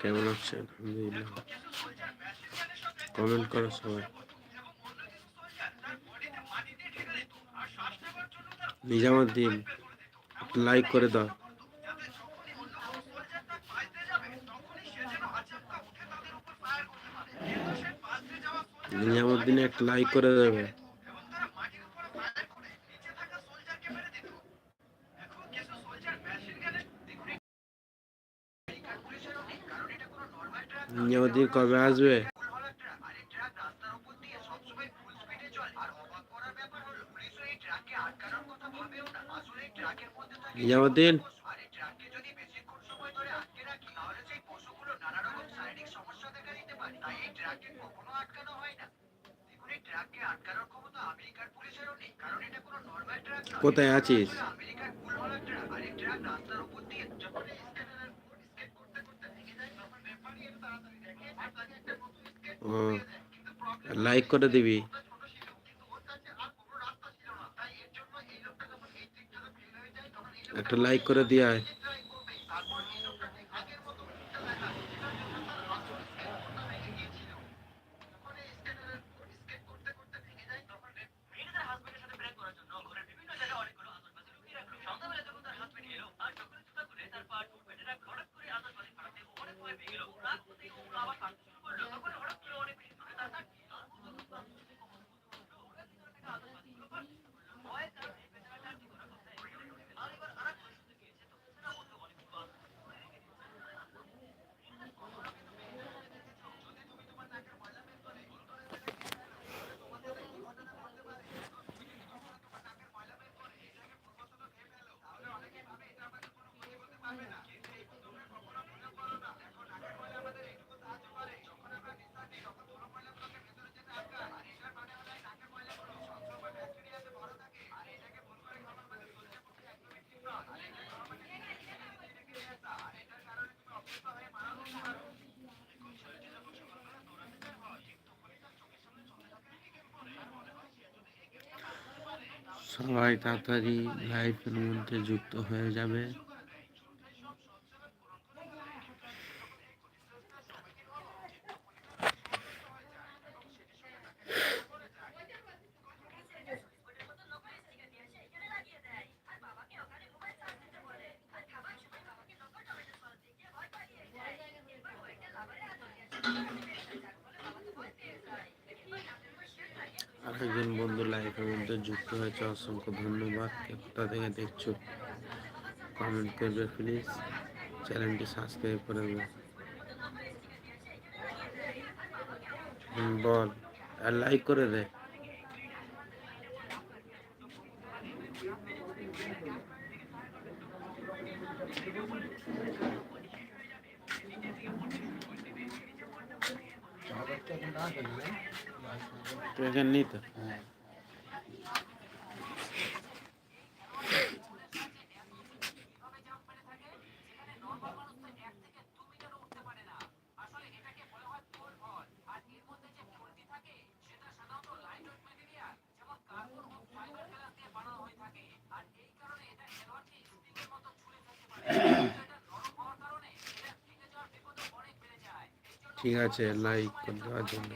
কেমন আছেন আলহামদুলিল্লাহ কমেন্ট করো সবাই। নিজামুদ্দিন লাইক করে দাও। নিজামুদ্দিন, একটা লাইক করে দেবে। নিজামুদ্দিন কবে আসবে? নিজামুদ্দিন কোথায় আছিস? লাইক করে দিবি। একটা লাইক করে দিয়ে আয়। সবাই তাড়াতাড়ি লাইফের মধ্যে যুক্ত হয়ে যাবে। আরেকজন বন্ধু লাইফের মধ্যে যুক্ত হয়েছে, অসংখ্য ধন্যবাদ। কোথা থেকে দেখছ? কমেন্ট করবে প্লিজ চ্যানেলটি সাবস্ক্রাইব করে দেবে। বল, আর লাইক করে দে। তুই এখানে নিই তো ঠিক আছে লাইক করে দেওয়ার জন্য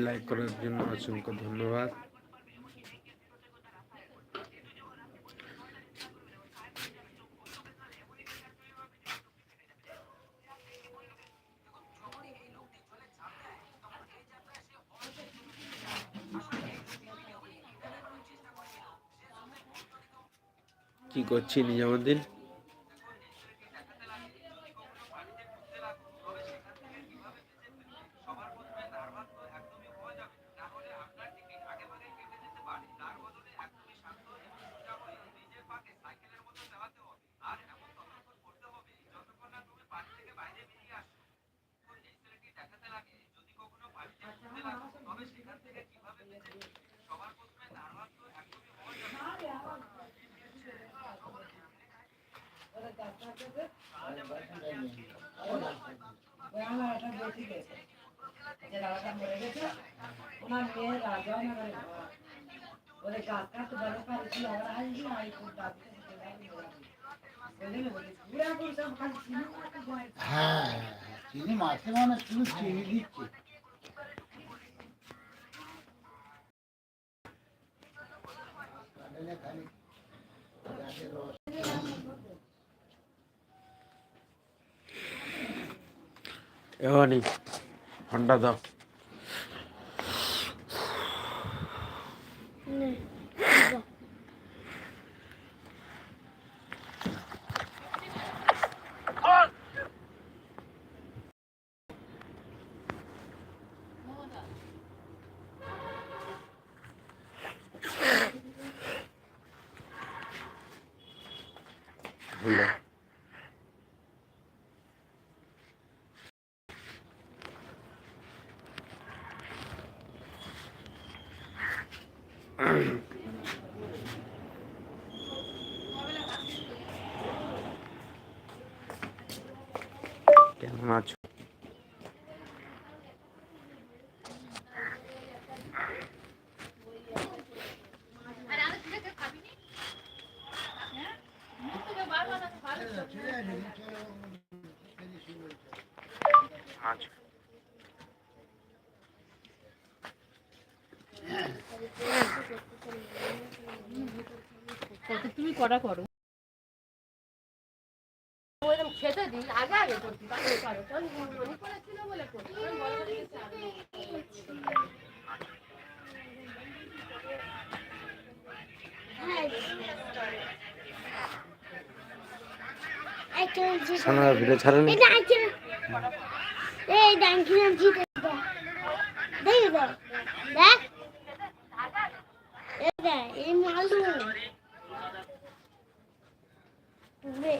লাইক করার জন্য অসংখ্য ধন্যবাদ কি করছি নিজামুদ্দিন যে দাদাটা মরে গেছে। ওনার মেয়ের জয়নগরে ঘর ওদের গাছ কাটতে বলে পারেছিল ওরা আসবি? না এই খুব দাবিতে হ্যাঁ হ্যাঁ, চিনি মাছে মানে শুধু চিনি দিচ্ছে। কাঁদানে হন্ডা দাও হলো কেমন আছো আছো তুমি কটা করো। খেতে আগে আগে করছি বলে ভিডিও ছাড়েনি? এই দেখ দেখ দেখ। এই দেখ এই মালু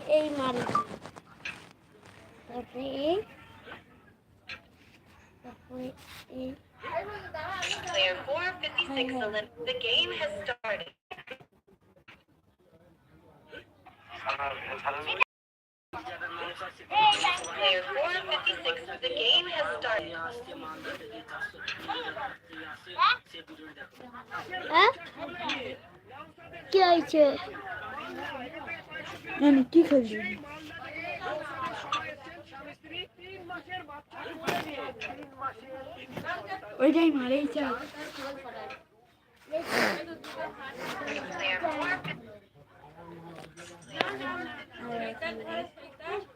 এই মালু তারপরে এই তারপরে এই Player 456, the, lim- the game has started. Player 456, হ্যাঁ কি হয়েছে কি খেলবি ওইটাই মারে চা Player 456,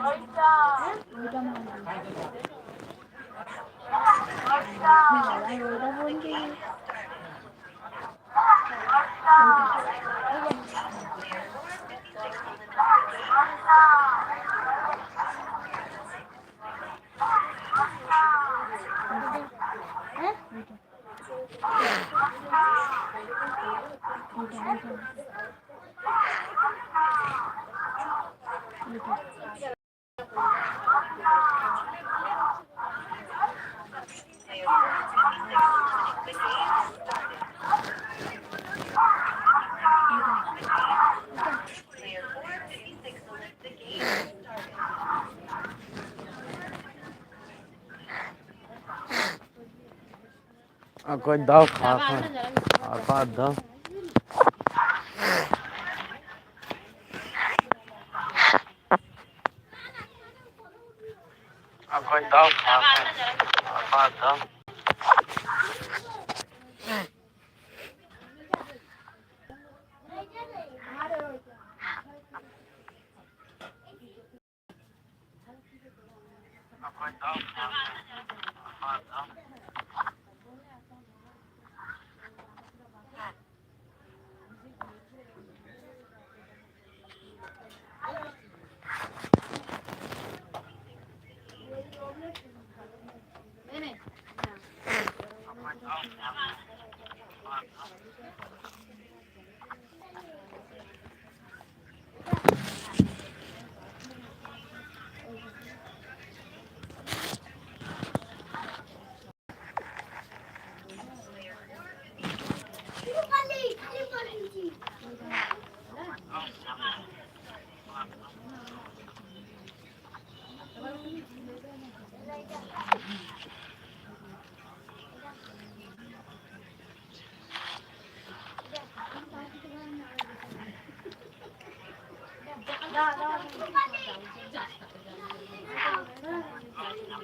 ওইটা ওইটা মারবি ওইটা বলছি হ্যাঁ Player 456 the game कोई दव खा खा और खा दव। has started. अब কই Thank you. 大刀是什么意思啊嗯。好的嗯好的嗯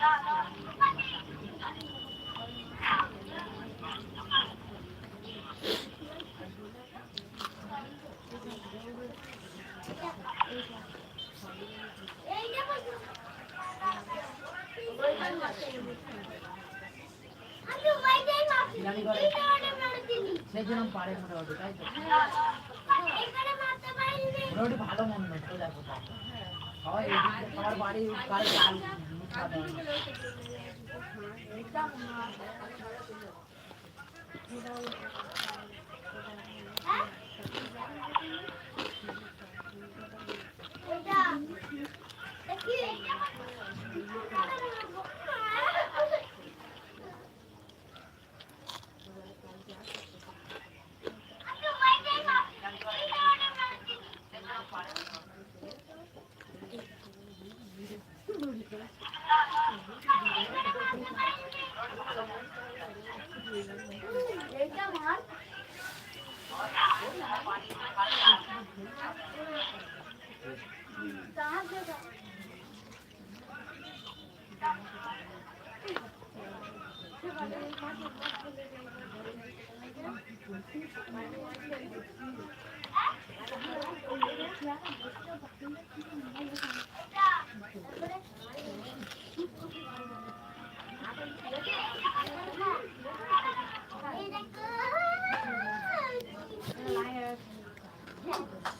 好 সেই জন্য পারে মোটামুটি তাই তো? মোটামুটি ভালো মন্দ তো দেখো সবাই সবার বাড়ির গায়ে জাল Thank you. Obrigado.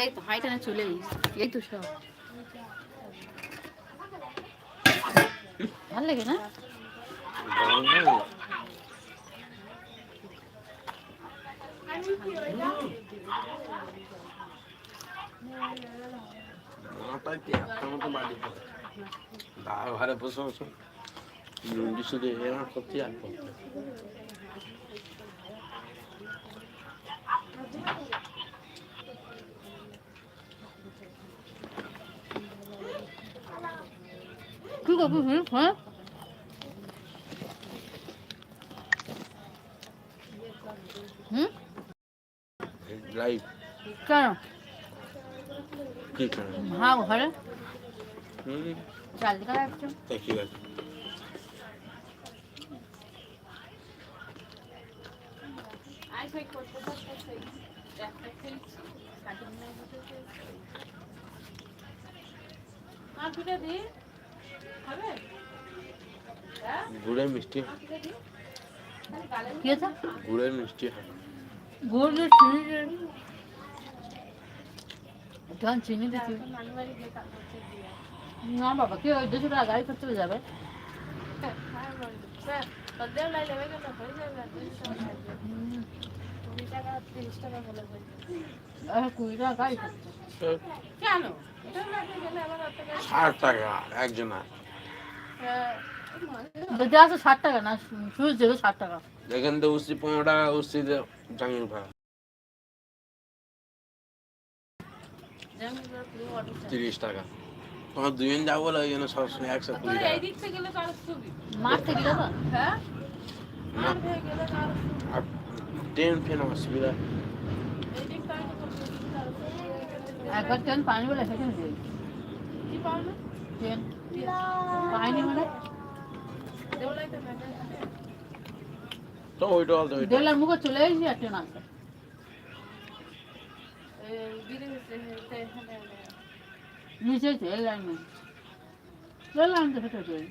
এই তো হাইটা না চলে এই তো সব। ভালো লাগে না? ঘরে বসে বসে। শুধু এরকম করতে আর করবি হুম হ্যাঁ হুম? লাইভ কেন? কি করে হ্যাঁ ঘরে। হুম। চাল দিকে তা ঠিক আছে আর পিঠে দি খাবে গুড়ের মিষ্টি কি আছে গুড়ের মিষ্টি। হয় গুড় দিয়ে চিনি দিয়ে চিনি দিচ্ছি না বাবা কি ওই দুশো টাকা গাড়ি খরচ যাবে? ষাট টাকা একজনা যদি আছে ষাট টাকা না সুইচ দেবে ষাট টাকা এখান থেকে উঠছি পনেরো টাকা উঠছি জাঙ্গির ভাড়া তিরিশ টাকা তোমার দুজন যাব বলে ওই জন্য সবসময় একশো কুড়ি টাকা মারতে গেলে তো না আর ট্রেন ফেন অসুবিধা একবার ট্রেন পানি বলে সেখানে দিয়ে ট্রেন পাইনি মানে? তো ওইটা বলতো ওইটা। দেড়লার মুখে চলে আর ট্রেন আসবে নিচে রেল লাইন। তো হেঁটে চলে